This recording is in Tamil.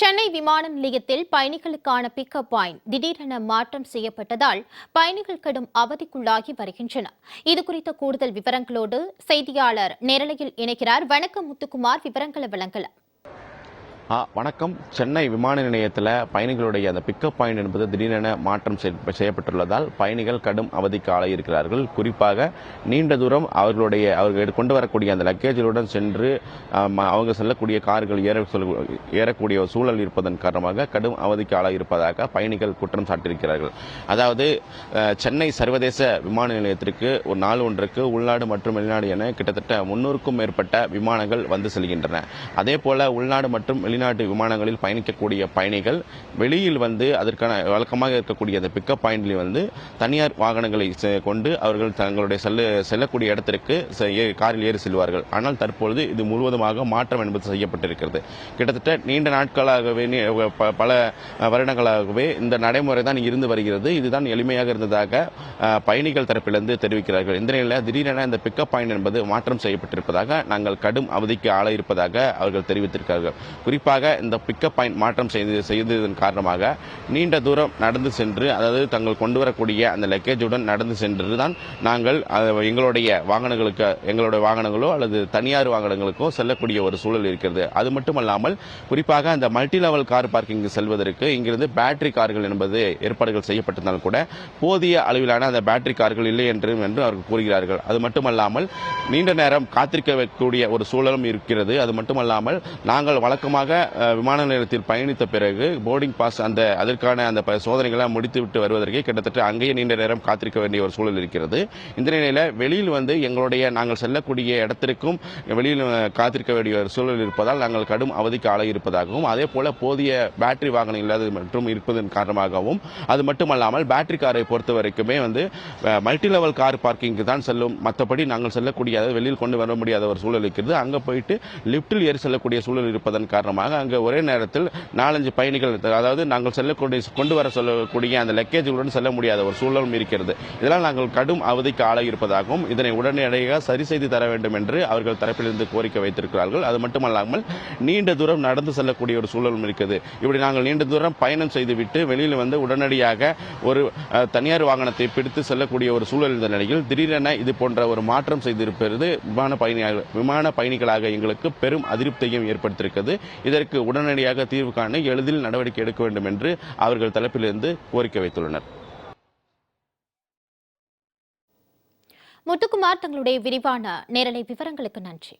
சென்னை விமான நிலையத்தில் பயணிகளுக்கான பிக்கப் பாயிண்ட் திடீரென மாற்றம் செய்யப்பட்டதால் பயணிகள் கடும் அவதிக்குள்ளாகி வருகின்றனர். இதுகுறித்த கூடுதல் விவரங்களோடு செய்தியாளர் நேரலையில் இணைக்கிறார் வணக்கம் முத்துக்குமார். விவரங்களை வழங்கலாம். வணக்கம். சென்னை விமான நிலையத்தில் பயணிகளுடைய அந்த பிக்கப் பாயிண்ட் என்பது திடீரென மாற்றம் செய்யப்பட்டுள்ளதால் பயணிகள் கடும் அவதிக்கு ஆளாயிருக்கிறார்கள். குறிப்பாக நீண்ட தூரம் அவர்களுடைய அவர்கள் கொண்டு வரக்கூடிய அந்த லக்கேஜுடன் சென்று அவங்க செல்லக்கூடிய கார்கள் ஏற சொல்ல- ஏறக்கூடிய ஒரு சூழல் இருப்பதன் காரணமாக கடும் அவதிக்கு ஆளாயிருப்பதாக பயணிகள் குற்றம் சாட்டியிருக்கிறார்கள். அதாவது சென்னை சர்வதேச விமான நிலையத்திற்கு ஒரு நாள் ஒன்றுக்கு உள்நாடு மற்றும் வெளிநாடு என கிட்டத்தட்ட முன்னூறுக்கும் மேற்பட்ட விமானங்கள் வந்து செல்கின்றன. அதே போல உள்நாடு மற்றும் வெளிநாட்டு விமானங்களில் பயணிக்கக்கூடிய பயணிகள் வெளியில் வந்து அதற்கான வழக்கமாக இருக்கக்கூடிய அந்த பிக்கப் பாயிண்டில் வந்து தனியார் வாகனங்களை செ- கொண்டு அவர்கள் தங்களுடைய செல்ல செல்லக்கூடிய இடத்திற்கு காரில் ஏறி செல்வார்கள். ஆனால் தற்பொழுது இது முழுவதுமாக மாற்றம் என்பது செய்யப்பட்டிருக்கிறது. கிட்டத்தட்ட நீண்ட நாட்களாகவே ப- பல வருடங்களாகவே இந்த நடைமுறை தான் இருந்து வருகிறது. இதுதான் எளிமையாக இருந்ததாக பயணிகள் தரப்பிலிருந்து தெரிவிக்கிறார்கள். இந்த நிலையில் திடீரென இந்த பிக்கப் பாயிண்ட் என்பது மாற்றம் செய்யப்பட்டிருப்பதாக நாங்கள் கடும் அவதிக்கு ஆளாயிருப்பதாக இருப்பதாக அவர்கள் தெரிவித்திருக்கிறார்கள். குறிப்பாக குறிப்பாக இந்த பிக்கப் பாயிண்ட் மாற்றம் செய்து செய்ததன் காரணமாக நீண்ட தூரம் நடந்து சென்று அதாவது தங்கள் கொண்டு வரக்கூடிய அந்த லக்கேஜுடன் நடந்து சென்று தான் நாங்கள் எங்களுடைய வாகனங்களுக்கு எங்களுடைய வாகனங்களோ அல்லது தனியார் வாகனங்களுக்கோ செல்லக்கூடிய ஒரு சூழல் இருக்கிறது. அது மட்டுமல்லாமல் குறிப்பாக அந்த மல்டி லெவல் கார் பார்க்கிங் செல்வதற்கு இங்கிருந்து பேட்டரி கார்கள் என்பது ஏற்பாடுகள் செய்யப்பட்டிருந்தாலும் கூட போதிய அளவிலான அந்த பேட்டரி கார்கள் இல்லை என்றும் என்று அவர்கள் கூறுகிறார்கள். அது மட்டுமல்லாமல் நீண்ட நேரம் காத்திருக்க வைக்கக்கூடிய ஒரு சூழலும் இருக்கிறது. அது மட்டுமல்லாமல் நாங்கள் வழக்கமாக விமான நிலையத்தில் பயணித்த பிறகு போர்டிங் பாஸ் அந்த அதற்கான அந்த சோதனைகளை முடித்துவிட்டு வருவதற்கே கிட்டத்தட்ட அங்கேயே நீண்ட நேரம் காத்திருக்க வேண்டிய ஒரு சூழல் இருக்கிறது. இந்த நிலையில் வெளியில் வந்து எங்களுடைய நாங்கள் செல்லக்கூடிய இடத்திற்கும் வெளியில் காத்திருக்க வேண்டிய ஒரு சூழல் இருப்பதால் நாங்கள் கடும் அவதிக்கு ஆளாயிருப்பதாகவும் அதே போல போதிய பேட்டரி வாகனம் இல்லாதது மற்றும் இருப்பதன் காரணமாகவும் அது மட்டுமல்லாமல் பேட்டரி காரை பொறுத்த வரைக்குமே வந்து மல்டி லெவல் கார் பார்க்கிங்க்கு தான் செல்லும். மற்றபடி நாங்கள் செல்லக்கூடிய அதாவது வெளியில் கொண்டு வர முடியாத ஒரு சூழல் இருக்கிறது. அங்கே போயிட்டு லிப்டில் ஏறி செல்லக்கூடிய சூழல் இருப்பதன் காரணமாக அங்கே ஒரே நேரத்தில் நாலஞ்சு பயணிகள் அதாவது நாங்கள் செல்லக்கூடிய கொண்டு வர சொல்லக்கூடிய அந்த லக்கேஜுடன் செல்ல முடியாத ஒரு சூழலும் இருக்கிறது. இதனால் நாங்கள் கடும் அவதிக்கு ஆளாகியிருப்பதாகவும் இதனை உடனடியாக சரி செய்து தர வேண்டும் என்று அவர்கள் தரப்பிலிருந்து கோரிக்கை வைத்திருக்கிறார்கள். அது மட்டுமல்லாமல் நீண்ட தூரம் நடந்து செல்லக்கூடிய ஒரு சூழலும் இருக்குது. இப்படி நாங்கள் நீண்ட தூரம் பயணம் செய்துவிட்டு வெளியில் வந்து உடனடியாக ஒரு தனியார் வாகனத்தை பிடித்து செல்லக்கூடிய ஒரு சூழல் இருந்த நிலையில் திடீரென இது போன்ற ஒரு மாற்றம் செய்திருப்பது விமான பயணிகள் விமான பயணிகளாக எங்களுக்கு பெரும் அதிருப்தியும் ஏற்படுத்தியிருக்கிறது. இதற்கு உடனடியாக தீர்வு காண எளிதில் நடவடிக்கை எடுக்க வேண்டும் என்று அவர்கள் தரப்பிலிருந்து கோரிக்கை வைத்துள்ளனர். முத்துக்குமார் தங்களுடைய விரிவான நேரலை விவரங்களுக்கு நன்றி.